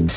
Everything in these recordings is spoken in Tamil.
சார்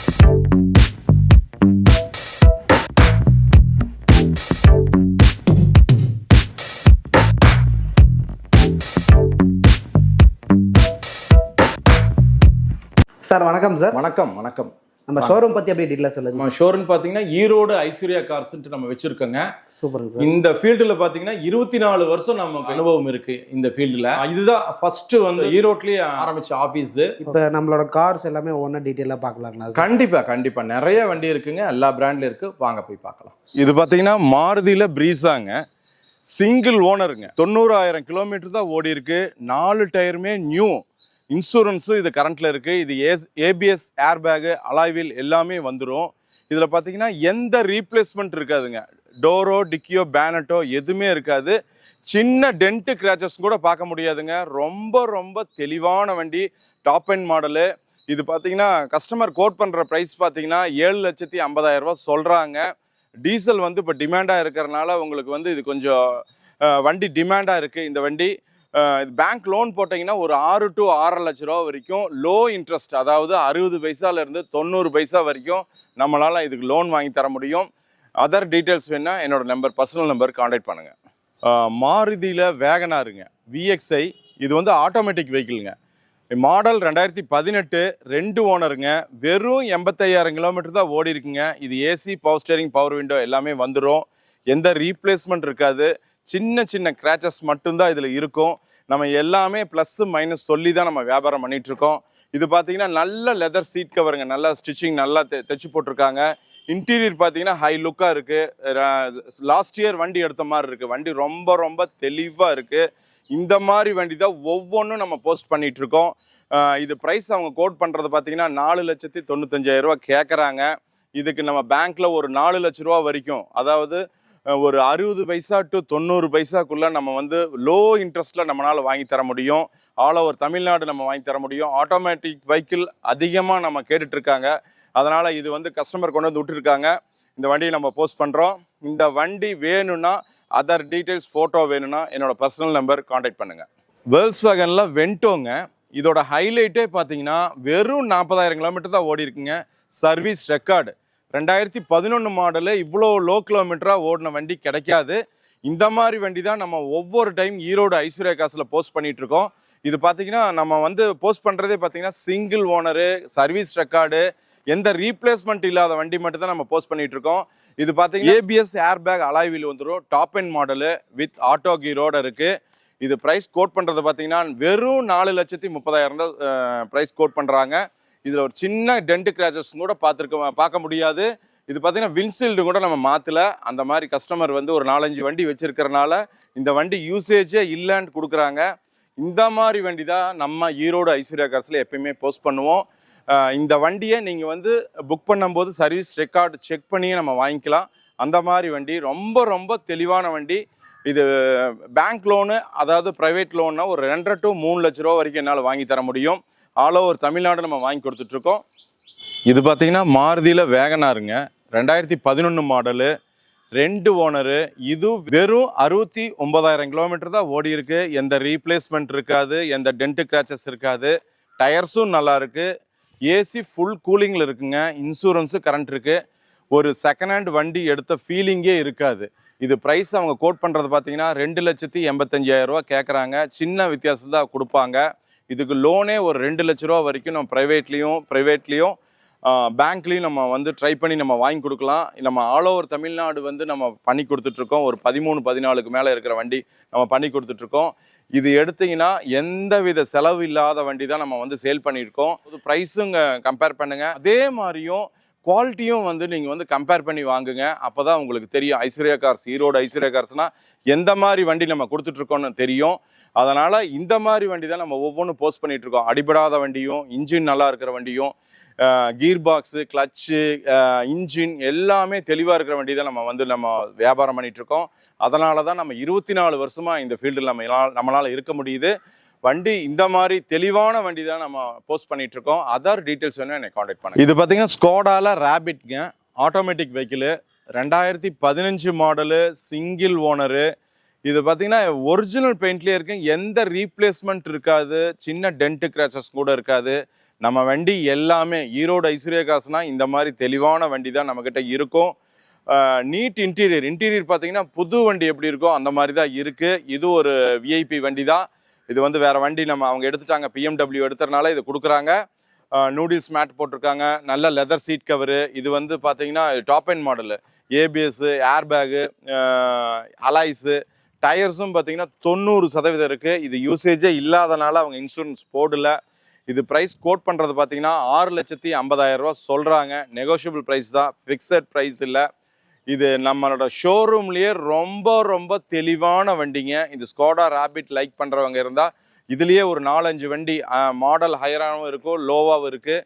வணக்கம் சார். வணக்கம் வணக்கம். நம்ம ஷோரூம் பத்தி அப்படியே டீட்டெயிலாக சொல்லுங்க. நம்ம ஷோரூம் பார்த்தீங்கன்னா ஈரோடு ஐஸ்வர்யா கார்ஸ்ன்ட்டு நம்ம வச்சிருக்கோங்க. சூப்பருங்க சார். இந்த ஃபீல்டில் பார்த்தீங்கன்னா இருபத்தி நாலு வருஷம் நமக்கு அனுபவம் இருக்கு இந்த ஃபீல்டில் இதுதான் ஃபர்ஸ்ட் வந்து ஈரோட்லயே ஆரம்பிச்ச ஆபீஸ் இப்போ நம்மளோட கார்ஸ் எல்லாமே ஒவ்வொன்றா டீட்டெயிலாக பார்க்கலாங்களா சார்? கண்டிப்பா கண்டிப்பா. நிறைய வண்டி இருக்குங்க. எல்லா பிராண்ட்ல இருக்கு. வாங்க போய் பார்க்கலாம். இது பார்த்தீங்கன்னா மாருதியில பிரீஸாங்க சிங்கிள் ஓனருங்க தொண்ணூறாயிரம் கிலோமீட்டர் தான் ஓடி இருக்கு நாலு டயருமே நியூ இன்சூரன்ஸும் இது கரண்ட்டில் இருக்குது இது ஏஸ் ஏபிஎஸ் ஏர் பேகு அலாய்வில் எல்லாமே வந்துடும் இதில் பார்த்தீங்கன்னா எந்த ரீப்ளேஸ்மெண்ட் இருக்காதுங்க. டோரோ டிக்கியோ பேனட்டோ எதுவுமே இருக்காது. சின்ன டென்ட்டு கிராச்சஸ் கூட பார்க்க முடியாதுங்க. ரொம்ப ரொம்ப தெளிவான வண்டி டாப் அண்ட் மாடலு இது பார்த்தீங்கன்னா கஸ்டமர் கோட் பண்ணுற ப்ரைஸ் பார்த்தீங்கன்னா ஏழு லட்சத்தி ஐம்பதாயிரரூபா சொல்கிறாங்க டீசல் வந்து இப்போ டிமாண்டாக இருக்கிறனால உங்களுக்கு வந்து இது கொஞ்சம் வண்டி டிமாண்டாக இருக்குது இந்த வண்டி. பேங்க் லோன் போட்டிங்கன்னா ஒரு ஆறு டு ஆறரை லட்ச ரூபா வரைக்கும் லோ இன்ட்ரெஸ்ட் அதாவது அறுபது பைசாலேருந்து தொண்ணூறு பைசா வரைக்கும் நம்மளால் இதுக்கு லோன் வாங்கி தர முடியும். அதர் டீட்டெயில்ஸ் வேணால் என்னோடய நம்பர் பர்சனல் நம்பர் காண்டாக்ட் பண்ணுங்கள் மாருதியில் வேகனாருங்க விஎக்ஸ்ஐ இது வந்து ஆட்டோமேட்டிக் வெஹிக்கிளுங்க மாடல் ரெண்டாயிரத்தி பதினெட்டு ரெண்டு ஓனருங்க வெறும் எண்பத்தையாயிரம் கிலோமீட்டர் தான் ஓடி இருக்குங்க இது AC power steering power window எல்லாமே வந்துடும் எந்த ரீப்ளேஸ்மெண்ட் இருக்காது. சின்ன சின்ன கிராச்சஸ் மட்டும்தான் இதில் இருக்கும். நம்ம எல்லாமே ப்ளஸ் மைனஸ் சொல்லி தான் நம்ம வியாபாரம் பண்ணிகிட்ருக்கோம் இது பார்த்தீங்கன்னா நல்ல லெதர் சீட் கவருங்க நல்லா ஸ்டிச்சிங் நல்லா தெ- தைச்சு போட்டிருக்காங்க. இன்டீரியர் பார்த்தீங்கன்னா ஹை லுக்காக இருக்குது லாஸ்ட் இயர் வண்டி எடுத்த மாதிரி இருக்குது வண்டி ரொம்ப ரொம்ப தெளிவாக இருக்குது இந்த மாதிரி வண்டி தான் ஒவ்வொன்றும் நம்ம போஸ்ட் பண்ணிகிட்ருக்கோம் இருக்கோம் இது ப்ரைஸ் அவங்க கோட் பண்ணுறது பார்த்தீங்கன்னா நாலு லட்சத்தி தொண்ணூத்தஞ்சாயிரரூபா கேட்குறாங்க இதுக்கு நம்ம பேங்க்கில் ஒரு நாலு லட்ச ரூபா வரைக்கும். அதாவது ஒரு அறுபது பைசா டு தொண்ணூறு பைசாக்குள்ள நம்ம வந்து லோ இன்ட்ரெஸ்ட்ல நம்மளால வாங்கி தர முடியும். ஆல் ஓவர் தமிழ்நாடு நம்ம வாங்கி தர முடியும். ஆட்டோமேட்டிக் வெஹிக்கிள் அதிகமாக நம்ம கேட்டுட்டு இருக்காங்க அதனால இது வந்து கஸ்டமர் கொண்டு வந்து விட்டுருக்காங்க. இந்த வண்டியை நம்ம போஸ்ட் பண்றோம். இந்த வண்டி வேணும்னா அதர் டீட்டெயில்ஸ் ஃபோட்டோ வேணும்னா என்னோட பர்சனல் நம்பர் காண்டாக்ட் பண்ணுங்க. வேர்ல்ஸ் வேகனில் வென்டோங்க இதோட ஹைலைட்டே பார்த்தீங்கன்னா வெறும் நாற்பதாயிரம் கிலோமீட்டர் தான் ஓடி இருக்குங்க சர்வீஸ் ரெக்கார்டு ரெண்டாயிரத்தி பதினொன்று மாடலு இவ்வளோ லோ கிலோமீட்டராக ஓடின வண்டி கிடைக்காது. இந்த மாதிரி வண்டி தான் நம்ம ஒவ்வொரு டைம் ஈரோடு ஐஸ்வர்யா காசில் போஸ்ட் பண்ணிகிட்ருக்கோம் இருக்கோம் இது பார்த்தீங்கன்னா நம்ம வந்து போஸ்ட் பண்ணுறதே பார்த்தீங்கன்னா சிங்கிள் ஓனரு சர்வீஸ் ரெக்கார்டு எந்த ரீப்ளேஸ்மெண்ட் இல்லாத வண்டி மட்டும் தான் நம்ம போஸ்ட் பண்ணிட்டு இருக்கோம் இது பார்த்தீங்கன்னா ஏபிஎஸ் ஏர் பேக் அலாய்வில் வந்துடும் top end model with auto கீரோட இருக்கு. இது ப்ரைஸ் கோட் பண்ணுறது பார்த்தீங்கன்னா வெறும் நாலு லட்சத்தி முப்பதாயிரம் தான் ப்ரைஸ் கோட் பண்ணுறாங்க இதில் ஒரு சின்ன டென்ட் கிராச்சஸ் கூட பார்த்துருக்க பார்க்க முடியாது. இது பார்த்தீங்கன்னா வின்சீல்டு கூட நம்ம மாற்றல அந்த மாதிரி கஸ்டமர் வந்து ஒரு நாலஞ்சு வண்டி வச்சுருக்கிறனால இந்த வண்டி யூசேஜே இல்லைன்னு கொடுக்குறாங்க. இந்த மாதிரி வண்டி தான் நம்ம ஈரோடு ஐஸ்வர்யா கார்ஸில் எப்பயுமே போஸ்ட் பண்ணுவோம். இந்த வண்டியை நீங்கள் வந்து புக் பண்ணும்போது சர்வீஸ் ரெக்கார்டு செக் பண்ணியே நம்ம வாங்கிக்கலாம். அந்த மாதிரி வண்டி ரொம்ப ரொம்ப தெளிவான வண்டி. இது பேங்க் லோனு அதாவது ப்ரைவேட் லோன்னா ஒரு ரெண்டரை டு மூணு லட்ச ரூபா வரைக்கும் என்னால் வாங்கி தர முடியும். ஆல் ஓவர் தமிழ்நாடு நம்ம வாங்கி கொடுத்துட்ருக்கோம். இது பார்த்தீங்கன்னா மாருதியில் வேகனாருங்க ரெண்டாயிரத்தி பதினொன்று மாடலு ரெண்டு ஓனரு. இது வெறும் அறுபத்தி ஒன்பதாயிரம் கிலோமீட்டர் தான் ஓடி இருக்கு. எந்த ரீப்ளேஸ்மெண்ட் இருக்காது எந்த டென்ட் கிராச்சஸ் இருக்காது. டயர்ஸும் நல்லா இருக்கு. ஏசி ஃபுல் கூலிங்கில் இருக்குங்க. இன்சூரன்ஸு கரண்ட் இருக்கு. ஒரு செகண்ட் ஹேண்ட் வண்டி எடுத்த ஃபீலிங்கே இருக்காது. இது ப்ரைஸ் அவங்க கோட் பண்ணுறது பார்த்தீங்கன்னா ரெண்டு லட்சத்தி எண்பத்தஞ்சாயிரம் ரூபா கேட்குறாங்க சின்ன வித்தியாசம் தான் கொடுப்பாங்க. இதுக்கு லோனே ஒரு ரெண்டு லட்ச ரூபா வரைக்கும் நம்ம ப்ரைவேட்லேயும் ப்ரைவேட்லேயும் பேங்க்லேயும் நம்ம வந்து ட்ரை பண்ணி நம்ம வாங்கி கொடுக்கலாம். நம்ம ஆல் ஓவர் தமிழ்நாடு வந்து நம்ம பண்ணி கொடுத்துட்ருக்கோம். ஒரு பதிமூணு பதினாலுக்கு மேலே இருக்கிற வண்டி நம்ம பண்ணி கொடுத்துட்ருக்கோம். இது எடுத்தீங்கன்னா எந்தவித செலவு இல்லாத வண்டி தான் நம்ம வந்து சேல் பண்ணியிருக்கோம். ப்ரைஸுங்க கம்பேர் பண்ணுங்கள் அதே மாதிரியும் குவாலிட்டியும் வந்து நீங்கள் வந்து கம்பேர் பண்ணி வாங்குங்க. அப்போ தான் உங்களுக்கு தெரியும். ஐஸ்வர்யா கார்ஸ் ஈரோடு ஐஸ்வர்யா கார்ஸ்னால் எந்த மாதிரி வண்டி நம்ம கொடுத்துட்ருக்கோன்னு தெரியும். அதனால் இந்த மாதிரி வண்டி தான் நம்ம ஒவ்வொன்றும் போஸ்ட் பண்ணிகிட்ருக்கோம் இருக்கோம் அடிபடாத வண்டியும் இன்ஜின் நல்லா இருக்கிற வண்டியும் கீர் பாக்ஸு கிளச்சு இன்ஜின் எல்லாமே தெளிவாக இருக்கிற வண்டி தான் நம்ம வந்து நம்ம வியாபாரம் பண்ணிகிட்ருக்கோம் அதனால தான் நம்ம இருபத்தி நாலு வருஷமாக இந்த ஃபீல்டில் நம்ம நம்மளால் இருக்க முடியுது. வண்டி இந்த மாதிரி தெளிவான வண்டி தான் நம்ம போஸ்ட் பண்ணிட்டு இருக்கோம் அதர் டீட்டெயில்ஸ் வேணும் என்னை காண்டாக்ட் பண்ணுங்க. இது பார்த்தீங்கன்னா ஸ்கோடால ரேபிட்ங்க ஆட்டோமேட்டிக் வெஹிக்கிள் ரெண்டாயிரத்தி பதினஞ்சு மாடலு சிங்கிள் ஓனரு இது பார்த்தீங்கன்னா ஒரிஜினல் பெயிண்ட்லேயே இருக்கு. எந்த ரீப்ளேஸ்மெண்ட் இருக்காது. சின்ன டென்ட் கிராச்சஸ் கூட இருக்காது. நம்ம வண்டி எல்லாமே ஈரோடு ஐஸ்வர்யா காசுனா இந்த மாதிரி தெளிவான வண்டி தான் நம்மக்கிட்ட இருக்கும் நீட் இன்டீரியர் இன்டீரியர் பார்த்தீங்கன்னா புது வண்டி எப்படி இருக்கோ அந்த மாதிரி தான் இருக்குது இது ஒரு விஐபி வண்டி தான் இது வந்து வேற வண்டி நம்ம அவங்க எடுத்துட்டாங்க பிஎம்டபிள்யூ எடுத்ததுனால இது கொடுக்குறாங்க. நூடில்ஸ் மேட் போட்டிருக்காங்க நல்ல லெதர் சீட் கவரு இது வந்து பார்த்தீங்கன்னா top end model ABS air bag alloys டயர்ஸும் பார்த்தீங்கன்னா தொண்ணூறு சதவீதம் இருக்குது இது யூசேஜே இல்லாதனால அவங்க இன்சூரன்ஸ் போடல. இது ப்ரைஸ் கோட் பண்ணுறது பார்த்தீங்கன்னா ஆறு லட்சத்தி ஐம்பதாயிரரூவா சொல்கிறாங்க நெகோஷியபிள் ப்ரைஸ் தான். ஃபிக்ஸட் ப்ரைஸ் இல்லை. இது நம்மளோட ஷோரூம்லேயே ரொம்ப ரொம்ப தெளிவான வண்டிங்க. இது ஸ்கோடா ரேபிட் லைக் பண்ணுறவங்க இருந்தால் இதுலேயே ஒரு நாலஞ்சு வண்டி மாடல் ஹையராகவும் இருக்கும் லோவாகவும் இருக்குது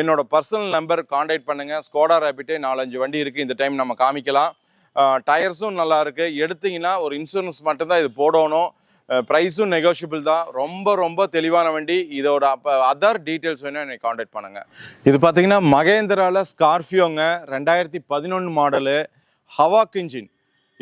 என்னோட பர்சனல் நம்பர் காண்டாக்ட் பண்ணுங்கள் ஸ்கோடா ரேபிட்டே நாலஞ்சு வண்டி இருக்குது இந்த டைம் நம்ம காமிக்கலாம். டயர்ஸும் நல்லாயிருக்கு எடுத்தீங்கன்னா ஒரு இன்சூரன்ஸ் மட்டும்தான் இது போடணும். ப்ரைஸும் நெகோஷியபிள் தான். ரொம்ப ரொம்ப தெளிவான வண்டி. இதோட அப்போ அதர் டீட்டெயில்ஸ் வேணும் என்னை காண்டாக்ட் பண்ணுங்க. இது பார்த்தீங்கன்னா மகேந்திராவில் ஸ்கார்பியோங்க ரெண்டாயிரத்தி பதினொன்று மாடலு ஹவாக் இன்ஜின்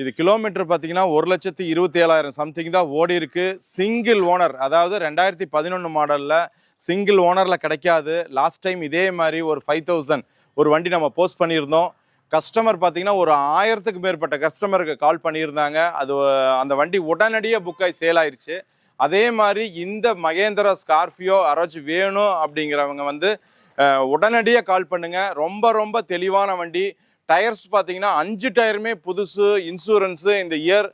இது கிலோமீட்டர் பார்த்தீங்கன்னா ஒரு லட்சத்தி இருபத்தி ஏழாயிரம் சம்திங் தான் ஓடி இருக்கு. சிங்கிள் ஓனர் அதாவது ரெண்டாயிரத்தி பதினொன்று மாடலில் சிங்கிள் ஓனரில் கிடைக்காது. லாஸ்ட் டைம் இதே மாதிரி ஒரு ஃபைவ் தௌசண்ட் ஒரு வண்டி நம்ம போஸ்ட் பண்ணியிருந்தோம். கஸ்டமர் பார்த்தீங்கன்னா ஒரு ஆயிரத்துக்கு மேற்பட்ட கஸ்டமருக்கு கால் பண்ணியிருந்தாங்க. அது அந்த வண்டி உடனடியாக புக் ஆகி சேல் ஆயிடுச்சு அதே மாதிரி இந்த மகேந்திரா ஸ்கார்பியோ யாராச்சும் வேணும் அப்படிங்கிறவங்க வந்து உடனடியாக கால் பண்ணுங்கள் ரொம்ப ரொம்ப தெளிவான வண்டி. டயர்ஸ் பார்த்தீங்கன்னா அஞ்சு டயருமே புதுசு இன்சூரன்ஸு இந்த இயர்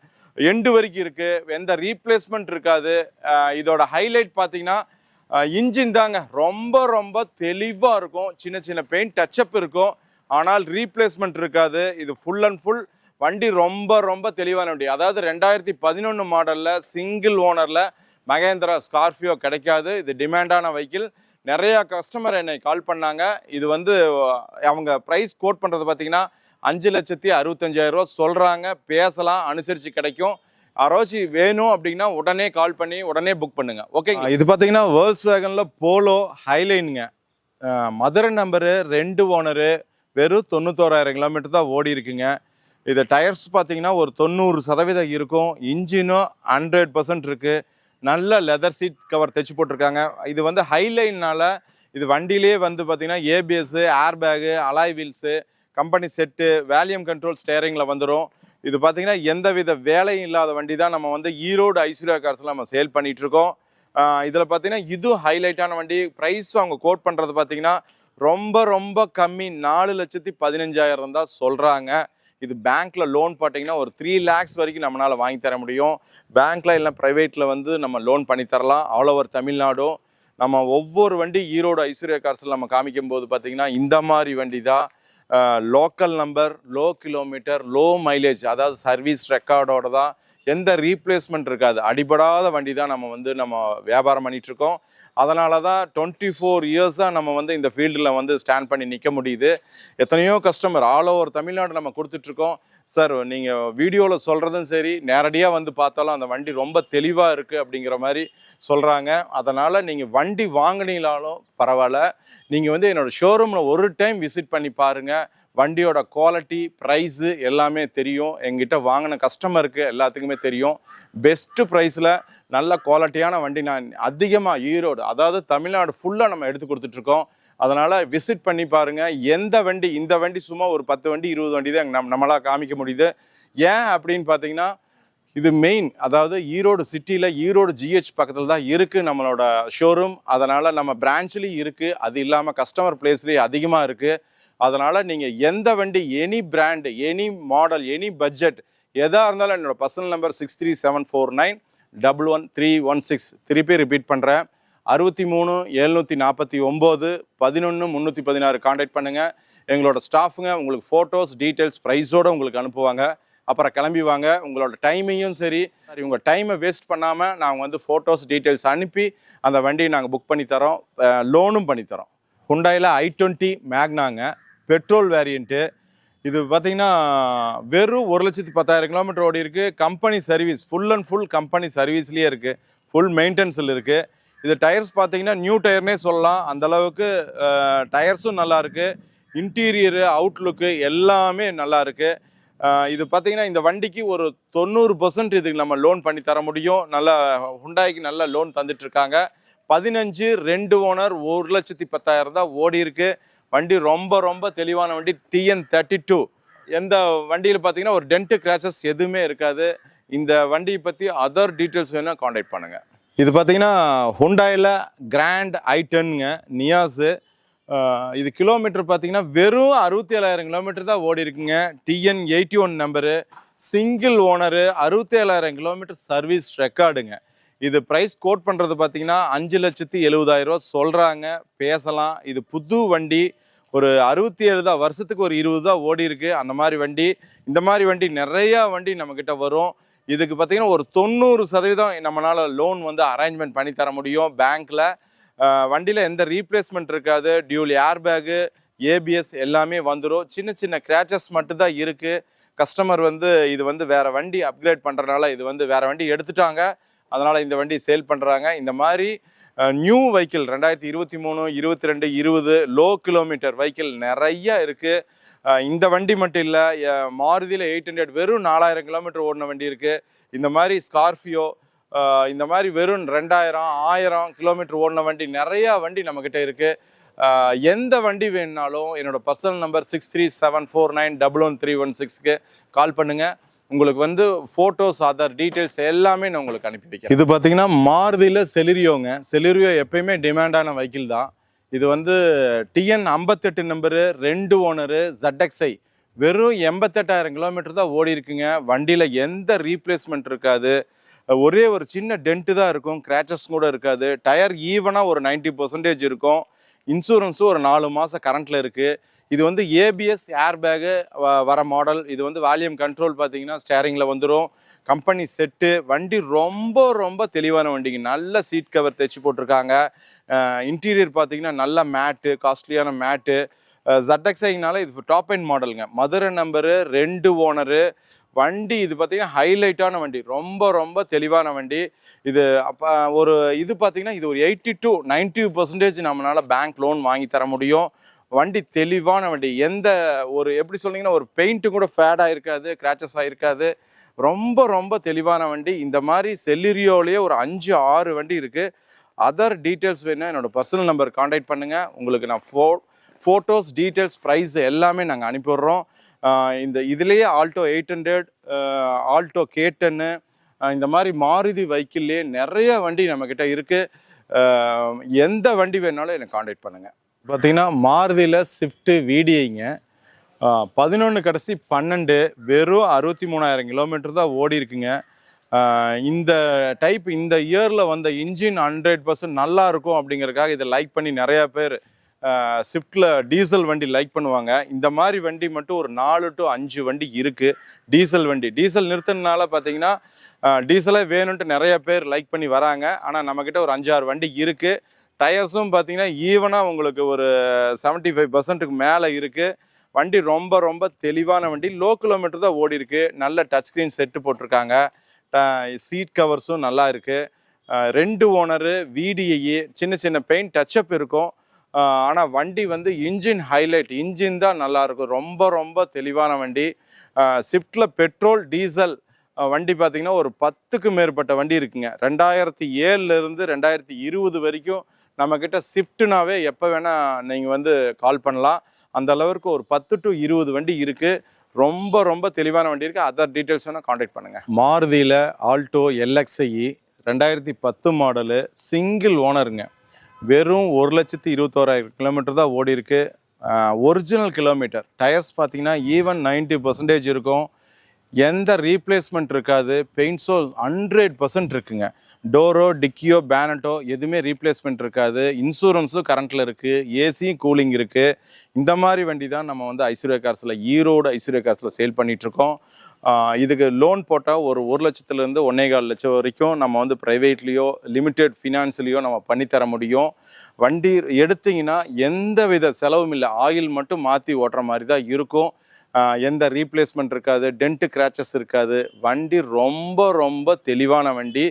எண்டு வரைக்கும் இருக்குது எந்த ரீப்ளேஸ்மெண்ட் இருக்காது. இதோட ஹைலைட் பார்த்தீங்கன்னா இன்ஜின் தாங்க. ரொம்ப ரொம்ப தெளிவாக இருக்கும். சின்ன சின்ன பெயிண்ட் டச்சப் இருக்கும். ஆனால் ரீப்ளேஸ்மெண்ட் இருக்காது. இது ஃபுல் அண்ட் ஃபுல் வண்டி ரொம்ப ரொம்ப தெளிவான வண்டி. அதாவது ரெண்டாயிரத்தி பதினொன்று மாடலில் சிங்கிள் ஓனரில் மகேந்திரா ஸ்கார்பியோ கிடைக்காது. இது டிமாண்டான வெஹிக்கிள் நிறையா கஸ்டமர் என்னை கால் பண்ணாங்க. இது வந்து அவங்க ப்ரைஸ் கோட் பண்ணுறது பார்த்தீங்கன்னா அஞ்சு லட்சத்தி அறுபத்தஞ்சாயிரம் ரூபா சொல்கிறாங்க பேசலாம் அனுசரித்து கிடைக்கும். யாராச்சும் வேணும் அப்படின்னா உடனே கால் பண்ணி உடனே புக் பண்ணுங்க. ஓகே இது பார்த்தீங்கன்னா வேர்ல்ஸ் வேகனில் போலோ ஹைலைனுங்க மதுரை நம்பரு ரெண்டு ஓனரு வெறும் தொண்ணூத்தோராயிரம் கிலோமீட்டர் தான் ஓடி இருக்குங்க. இது டயர்ஸ் பார்த்தீங்கன்னா ஒரு தொண்ணூறு சதவீதம் இருக்கும். இன்ஜினும் ஹண்ட்ரட் பர்சன்ட் இருக்குது நல்ல லெதர் சீட் கவர் தைச்சு போட்டிருக்காங்க. இது வந்து ஹைலைனால் இது வண்டியிலே வந்து பார்த்தீங்கன்னா ABS air bag alloy wheels company set volume control ஸ்டேரிங்கில் வந்துடும் இது பார்த்தீங்கன்னா எந்தவித வேலையும் இல்லாத வண்டி தான் நம்ம வந்து ஈரோடு ஐஸ்வர்யா கார்ஸில் நம்ம சேல் பண்ணிகிட்ருக்கோம் இருக்கோம். இதில் பார்த்தீங்கன்னா இதுவும் ஹைலைட்டான வண்டி. ப்ரைஸும் அவங்க கோட் பண்ணுறது பார்த்தீங்கன்னா ரொம்ப ரொம்ப கம்மி. நாலு லட்சத்தி பதினஞ்சாயிரம் தான் சொல்கிறாங்க இது பேங்க்கில் லோன் பார்த்தீங்கன்னா ஒரு த்ரீ லேக்ஸ் வரைக்கும் நம்மளால் வாங்கி தர முடியும். பேங்க்ல இல்லை ப்ரைவேட்டில் வந்து நம்ம லோன் பண்ணி தரலாம். ஆல் ஓவர் தமிழ்நாடும் நம்ம ஒவ்வொரு வண்டி ஈரோடு ஐஸ்வர்யா கார்ஸில் நம்ம காமிக்கும் போது பார்த்தீங்கன்னா இந்த மாதிரி வண்டி தான். Local number low kilometre low mileage அதாவது சர்வீஸ் ரெக்கார்டோட தான் எந்த ரீப்ளேஸ்மெண்ட் இருக்காது. அடிபடாத வண்டி தான் நம்ம வந்து நம்ம வியாபாரம் பண்ணிகிட்ருக்கோம் இருக்கோம். அதனால தான் டுவெண்ட்டி ஃபோர் இயர்ஸ் தான் நம்ம வந்து இந்த ஃபீல்டில் வந்து ஸ்டாண்ட் பண்ணி நிற்க முடியுது. எத்தனையோ கஸ்டமர் ஆல் ஓவர் தமிழ்நாடு நம்ம கொடுத்துட்ருக்கோம். சார் நீங்கள் வீடியோவில் சொல்கிறதும் சரி நேரடியாக வந்து பார்த்தாலும் அந்த வண்டி ரொம்ப தெளிவாக இருக்குது அப்படிங்கிற மாதிரி சொல்கிறாங்க அதனால் நீங்கள் வண்டி வாங்கினீங்களாலும் பரவாயில்ல. நீங்கள் வந்து என்னோடய ஷோரூமில் ஒரு டைம் விசிட் பண்ணி பாருங்கள் வண்டியோட குவாலிட்டி ப்ரைஸு எல்லாமே தெரியும். எங்கிட்ட வாங்கின கஸ்டமருக்கு எல்லாத்துக்குமே தெரியும். பெஸ்ட்டு ப்ரைஸில் நல்ல குவாலிட்டியான வண்டி நான் அதிகமாக ஈரோடு அதாவது தமிழ்நாடு ஃபுல்லாக நம்ம எடுத்து கொடுத்துட்ருக்கோம். அதனால் விசிட் பண்ணி பாருங்கள் எந்த வண்டி இந்த வண்டி சும்மா ஒரு பத்து வண்டி இருபது வண்டி தான் நம் நம்மளால் காமிக்க முடியுது. ஏன் அப்படின்னு பார்த்தீங்கன்னா இது மெயின் அதாவது ஈரோடு சிட்டியில் ஈரோடு ஜிஹெச் பக்கத்தில் தான் இருக்குது நம்மளோட ஷோரூம் அதனால் நம்ம பிரான்ச்லேயும் இருக்குது அது இல்லாமல் கஸ்டமர் பிளேஸ்லேயும் அதிகமாக இருக்குது அதனால் நீங்கள் எந்த வண்டி any brand any model any budget எதாக இருந்தாலும் என்னோடய personal number six three seven four nine double one three one six திருப்பி ரிப்பீட் பண்ணுறேன் அறுபத்தி மூணு எழுநூற்றி நாற்பத்தி ஒம்பது பதினொன்று முந்நூற்றி பதினாறு காண்டாக்ட் பண்ணுங்கள் எங்களோட ஸ்டாஃபுங்க உங்களுக்கு ஃபோட்டோஸ் டீட்டெயில்ஸ் ப்ரைஸோடு உங்களுக்கு அனுப்புவாங்க. அப்புறம் கிளம்பி வாங்க. உங்களோட டைமையும் சரி. சரி உங்கள் டைமை வேஸ்ட் பண்ணாமல் நாங்கள் வந்து ஃபோட்டோஸ் டீட்டெயில்ஸ் அனுப்பி அந்த வண்டியை நாங்கள் புக் பண்ணி தரோம். லோனும் பண்ணித்தரோம் ஹுண்டாயில் ஐ டுவெண்ட்டி மேக்னாங்க பெட்ரோல் வேரியண்ட்டு இது பார்த்தீங்கன்னா வெறும் ஒரு லட்சத்து பத்தாயிரம் கிலோமீட்டர் ஓடி இருக்குது company service full and full company சர்வீஸ்லேயே இருக்குது ஃபுல் மெயின்டெனன்ஸில் இருக்குது இது டயர்ஸ் பார்த்தீங்கன்னா நியூ டயர்னே சொல்லலாம். அந்தளவுக்கு டயர்ஸும் நல்லாயிருக்கு இன்டீரியரு அவுட்லுக்கு எல்லாமே நல்லா இருக்குது இது பார்த்தீங்கன்னா இந்த வண்டிக்கு ஒரு தொண்ணூறு பர்சன்ட் இதுக்கு நம்ம லோன் பண்ணி தர முடியும். நல்லா ஹுண்டாய்க்கு நல்ல லோன் தந்துட்டுருக்காங்க பதினஞ்சு ரெண்டு ஓனர் ஒரு லட்சத்தி பத்தாயிரம் தான் ஓடி இருக்குது வண்டி ரொம்ப ரொம்ப தெளிவான வண்டி டிஎன் தேர்ட்டி டூ எந்த வண்டியில் பார்த்தீங்கன்னா ஒரு டென்ட் கிராச்சஸ் எதுவுமே இருக்காது. இந்த வண்டியை பற்றி அதர் டீட்டெயில்ஸ் வேணும்னா காண்டாக்ட் பண்ணுங்கள் இது பார்த்தீங்கன்னா ஹுண்டாயில் கிராண்ட் ஐட்டனுங்க நியாஸு இது கிலோமீட்டர் பார்த்தீங்கன்னா வெறும் அறுபத்தி ஏழாயிரம் கிலோமீட்டர் தான் ஓடி இருக்குங்க. TN eighty one number single owner அறுபத்தி ஏழாயிரம் கிலோமீட்டர் சர்வீஸ் ரெக்கார்டுங்க இது ப்ரைஸ் கோட் பண்ணுறது பார்த்தீங்கன்னா அஞ்சு லட்சத்தி எழுபதாயிரம் ரூபா சொல்கிறாங்க பேசலாம். இது புது வண்டி. ஒரு அறுபத்தி ஏழு தான் வருஷத்துக்கு ஒரு இருபது தான் ஓடி இருக்கு. அந்த மாதிரி வண்டி இந்த மாதிரி வண்டி நிறையா வண்டி நம்மக்கிட்ட வரும். இதுக்கு பார்த்தீங்கன்னா ஒரு தொண்ணூறு சதவீதம் நம்மளால் லோன் வந்து அரேஞ்ச்மெண்ட் பண்ணி தர முடியும் பேங்க்கில் வண்டியில் எந்த ரீப்ளேஸ்மெண்ட் இருக்காது. டியூல் ஏர் பேகு ஏபிஎஸ் எல்லாமே வந்துடும் சின்ன சின்ன கிராச்சஸ் மட்டும்தான் இருக்குது கஸ்டமர் வந்து இது வந்து வேறு வண்டி அப்கிரேட் பண்ணுறனால இது வந்து வேறு வண்டி எடுத்துட்டாங்க. அதனால் இந்த வண்டி சேல் பண்ணுறாங்க இந்த மாதிரி நியூ வெஹிக்கிள் ரெண்டாயிரத்தி இருபத்தி மூணு இருபத்தி ரெண்டு இருபது லோ கிலோமீட்டர் வெஹிக்கிள் நிறைய இருக்குது இந்த வண்டி மட்டும் இல்லை மாருதியில் எயிட் ஹண்ட்ரட் வெறும் நாலாயிரம் கிலோமீட்டர் ஓடின வண்டி இருக்குது இந்த மாதிரி ஸ்கார்பியோ இந்த மாதிரி வெறும் ரெண்டாயிரம் ஆயிரம் கிலோமீட்டர் ஓடின வண்டி நிறையா வண்டி நம்மக்கிட்ட இருக்குது எந்த வண்டி வேணுனாலும் என்னோட personal number six three seven four nine double one three one சிக்ஸ்க்கு call பண்ணுங்கள் உங்களுக்கு வந்து ஃபோட்டோஸ் ஆதார் டீட்டெயில்ஸ் எல்லாமே நான் உங்களுக்கு அனுப்பி வைக்கிறேன். இது பார்த்தீங்கன்னா மாருதியில் செலிரியோங்க. செலிரியோ எப்பயுமே டிமாண்டான வெஹிக்கிள் தான். இது வந்து டிஎன் ஐம்பத்தெட்டு நம்பரு ரெண்டு ஓனரு ஜட்எக்ஸ்ஐ வெறும் எண்பத்தெட்டாயிரம் கிலோமீட்டர் தான் ஓடி இருக்குங்க. வண்டியில் எந்த ரீப்ளேஸ்மெண்ட் இருக்காது. ஒரே ஒரு சின்ன டென்ட்டு தான் இருக்கும். கிராச்சஸ் கூட இருக்காது. டயர் ஈவனாக ஒரு 90% பர்சன்டேஜ் இருக்கும். இன்சூரன்ஸும் ஒரு நாலு மாதம் கரண்ட்டில் இருக்குது இது வந்து ஏபிஎஸ் ஏர் பேகு வர மாடல் இது வந்து வால்யூம் கண்ட்ரோல் பார்த்தீங்கன்னா ஸ்டேரிங்கில் வந்துடும் கம்பெனி செட்டு வண்டி ரொம்ப ரொம்ப தெளிவான வண்டிங்க. நல்ல சீட் கவர் தைச்சு போட்டிருக்காங்க. இன்டீரியர் பார்த்தீங்கன்னா நல்ல மேட்டு காஸ்ட்லியான மேட்டு ஜட்டக்ஸைனால இது டாப் அண்ட் மாடலுங்க மதுரை நம்பரு ரெண்டு ஓனரு வண்டி இது பார்த்தீங்கன்னா ஹைலைட்டான வண்டி. ரொம்ப ரொம்ப தெளிவான வண்டி. இது அப்போ ஒரு இது பார்த்தீங்கன்னா இது ஒரு எயிட்டி டு நைன்ட்டி பர்சன்டேஜ் நம்மளால பேங்க் லோன் வாங்கி தர முடியும். வண்டி தெளிவான வண்டி. எந்த ஒரு எப்படி சொன்னீங்கன்னா ஒரு பெயிண்ட்டு கூட ஃபேடாக இருக்காது கிராச்சஸ் ஆயிருக்காது. ரொம்ப ரொம்ப தெளிவான வண்டி. இந்த மாதிரி செல்லிரியோலேயே ஒரு அஞ்சு ஆறு வண்டி இருக்குது அதர் டீட்டெயில்ஸ் வேணும் என்னோட பர்சனல் நம்பர் காண்டாக்ட் பண்ணுங்கள் உங்களுக்கு நான் ஃபோ ஃபோட்டோஸ் டீட்டெயில்ஸ் ப்ரைஸ் எல்லாமே நாங்கள் அனுப்பிடுறோம் இந்த இதுலேயே Alto eight hundred Alto K ten இந்த மாதிரி மாருதி வெஹிக்கிள்லேயே நிறைய வண்டி நம்மக்கிட்ட இருக்குது எந்த வண்டி வேணாலும் எனக்கு காண்டாக்ட் பண்ணுங்கள் பார்த்தீங்கன்னா மாருதியில் ஸ்விஃப்ட்டு வீடியைங்க பதினொன்று கடைசி பன்னெண்டு வெறும் அறுபத்தி மூணாயிரம் கிலோமீட்டர் தான் ஓடி இருக்குங்க. இந்த டைப் இந்த இயரில் வந்த இன்ஜின் ஹண்ட்ரட் பர்சன்ட் நல்லா இருக்கும் இதை லைக் பண்ணி நிறையா பேர் ஸ்விஃப்டில் டீசல் வண்டி லைக் பண்ணுவாங்க. இந்த மாதிரி வண்டி மட்டும் ஒரு நாலு டு அஞ்சு வண்டி இருக்குது டீசல் வண்டி. டீசல் நிறுத்தினால பார்த்தீங்கன்னா டீசலே வேணும்ன்ட்டு நிறைய பேர் லைக் பண்ணி வராங்க. ஆனால் நம்மக்கிட்ட ஒரு அஞ்சாறு வண்டி இருக்குது டயர்ஸும் பார்த்தீங்கன்னா ஈவனாக உங்களுக்கு ஒரு செவன்ட்டி ஃபைவ் பர்சன்ட்டுக்கு மேலே இருக்குது வண்டி ரொம்ப ரொம்ப தெளிவான வண்டி. லோ கிலோமீட்டர் தான் ஓடி இருக்கு. நல்ல டச் ஸ்க்ரீன் செட்டு போட்டிருக்காங்க. சீட் கவர்ஸும் நல்லா இருக்குது ரெண்டு ஓனரு விடிஐ சின்ன சின்ன பெயிண்ட் டச்சப் இருக்கும். ஆனால் வண்டி வந்து இன்ஜின் ஹைலைட். இன்ஜின் தான் நல்லாயிருக்கும் ரொம்ப ரொம்ப தெளிவான வண்டி. ஸ்விஃப்டில் பெட்ரோல் டீசல் வண்டி பார்த்தீங்கன்னா ஒரு பத்துக்கு மேற்பட்ட வண்டி இருக்குங்க. ரெண்டாயிரத்தி ஏழுலேருந்து ரெண்டாயிரத்தி இருபது வரைக்கும் நம்மக்கிட்ட ஸ்விஃப்ட்னாவே எப்போ வேணால் நீங்கள் வந்து கால் பண்ணலாம். அந்தளவுக்கு ஒரு பத்து டு இருபது வண்டி இருக்குது ரொம்ப ரொம்ப தெளிவான வண்டி இருக்குது அதர் டீட்டெயில்ஸ் வேணால் காண்டாக்ட் பண்ணுங்கள் மாருதியில் ஆல்டோ எல்எக்ஸ்ஐ ரெண்டாயிரத்தி பத்து மாடலு சிங்கிள் ஓனருங்க வெறும் ஒரு லட்சத்தி இருபத்தோராயிரம் கிலோமீட்டர் தான் ஓடி இருக்கு. ஒரிஜினல் கிலோமீட்டர் டயர்ஸ் பார்த்தீங்கன்னா ஈவன் 90% பர்சன்டேஜ் இருக்கும். எந்த ரீப்ளேஸ்மெண்ட் இருக்காது. பெயிண்ட்ஸோ ஹண்ட்ரட் பர்சன்ட் இருக்குங்க. டோரோ டிக்கியோ பேனட்டோ எதுவுமே ரீப்ளேஸ்மெண்ட் இருக்காது. இன்சூரன்ஸும் கரண்ட்டில் இருக்குது ஏசியும் கூலிங் இருக்குது இந்த மாதிரி வண்டி தான் நம்ம வந்து ஐஸ்வர்யா கார்ஸில் ஈரோடு ஐஸ்வர்யா கார்ஸில் சேல் பண்ணிகிட்ருக்கோம் இதுக்கு லோன் போட்டால் ஒரு ஒரு லட்சத்துலேருந்து ஒன்னே கால் லட்சம் வரைக்கும் நம்ம வந்து ப்ரைவேட்லேயோ லிமிட்டெட் ஃபினான்ஸ்லேயோ நம்ம பண்ணித்தர முடியும். வண்டி எடுத்தீங்கன்னா எந்த வித செலவும் இல்லை. ஆயில் மட்டும் மாற்றி ஓட்டுற மாதிரி தான் இருக்கும் எந்த ரீப்ளேஸ்மெண்ட் இருக்காது டென்ட் கிராச்சஸ் இருக்காது. வண்டி ரொம்ப ரொம்ப தெளிவான வண்டி.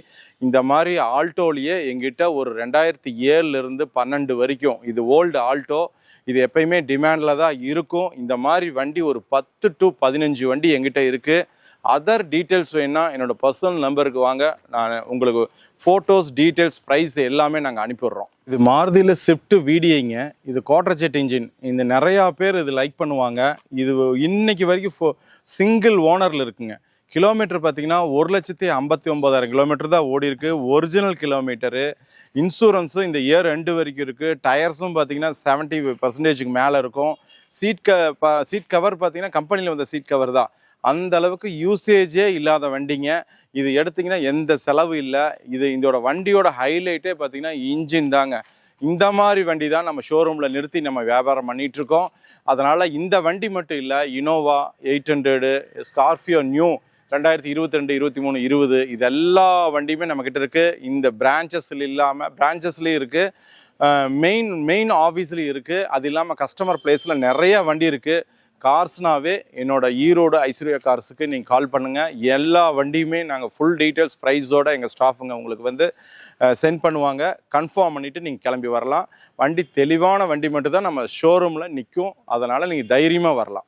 இந்த மாதிரி ஆல்டோலேயே எங்கிட்ட ஒரு ரெண்டாயிரத்தி ஏழுலேருந்து பன்னெண்டு வரைக்கும் இது ஓல்டு ஆல்டோ இது எப்பயுமே டிமாண்டில் தான் இருக்கும். இந்த மாதிரி வண்டி ஒரு பத்து டு பதினஞ்சு வண்டி எங்கிட்ட இருக்குது அதர் டீட்டெயில்ஸ் வேணும்னா என்னோட பர்சனல் நம்பருக்கு வாங்க. நான் உங்களுக்கு ஃபோட்டோஸ் டீட்டெயில்ஸ் ப்ரைஸ் எல்லாமே நாங்கள் அனுப்பிடுறோம் இது மாருதியில் ஸ்விஃப்ட் வீடியோங்க இது குவார்டர் ஜெட் இன்ஜின் இந்த நிறையா பேர் இது லைக் பண்ணுவாங்க. இது இன்னைக்கு வரைக்கும் ஃபோ சிங்கிள் ஓனரில் இருக்குங்க. கிலோமீட்டர் பார்த்தீங்கன்னா ஒரு லட்சத்தி ஐம்பத்தி ஒன்பதாயிரம் கிலோமீட்டர் தான் ஓடி இருக்கு. Original kilometre. இன்சூரன்ஸும் இந்த இயர் ரெண்டு வரைக்கும் இருக்குது டயர்ஸும் பார்த்தீங்கன்னா செவன்ட்டி பர்சன்டேஜுக்கு மேலே இருக்கும். சீட் க சீட் கவர் பார்த்தீங்கன்னா கம்பெனியில் வந்த சீட் கவர் தான். அந்த அளவுக்கு யூசேஜே இல்லாத வண்டிங்க. இது எடுத்திங்கன்னா எந்த செலவு இல்லை. இது இதோட வண்டியோட ஹைலைட்டே பார்த்தீங்கன்னா இன்ஜின் தாங்க. இந்த மாதிரி வண்டி தான் நம்ம ஷோரூமில் நிறுத்தி நம்ம வியாபாரம் பண்ணிகிட்ருக்கோம் அதனால் இந்த வண்டி மட்டும் இல்லை Innova eight hundred Scorpio new ரெண்டாயிரத்தி இருபத்தி ரெண்டு இருபத்தி மூணு இருபது இது எல்லா வண்டியுமே நம்மக்கிட்ட இருக்குது இந்த பிரான்ச்சஸில் இல்லாமல் பிரான்ச்சஸ்லேயும் இருக்குது மெயின் மெயின் ஆஃபீஸ்லேயும் இருக்குது அது இல்லாமல் கஸ்டமர் பிளேஸில் நிறைய வண்டி இருக்குது கார்ஸ்னாவே என்னோட ஈரோடு ஐஸ்வர்யா கார்ஸுக்கு நீங்கள் கால் பண்ணுங்கள் எல்லா வண்டியுமே நாங்கள் ஃபுல் டீட்டெயில்ஸ் ப்ரைஸோட எங்கள் ஸ்டாஃபுங்க உங்களுக்கு வந்து சென்ட் பண்ணுவாங்க. கன்ஃபார்ம் பண்ணிவிட்டு நீங்கள் கிளம்பி வரலாம். வண்டி தெளிவான வண்டி மட்டும் தான் நம்ம ஷோரூமில் நிற்கும் அதனால் நீங்கள் தைரியமாக வரலாம்.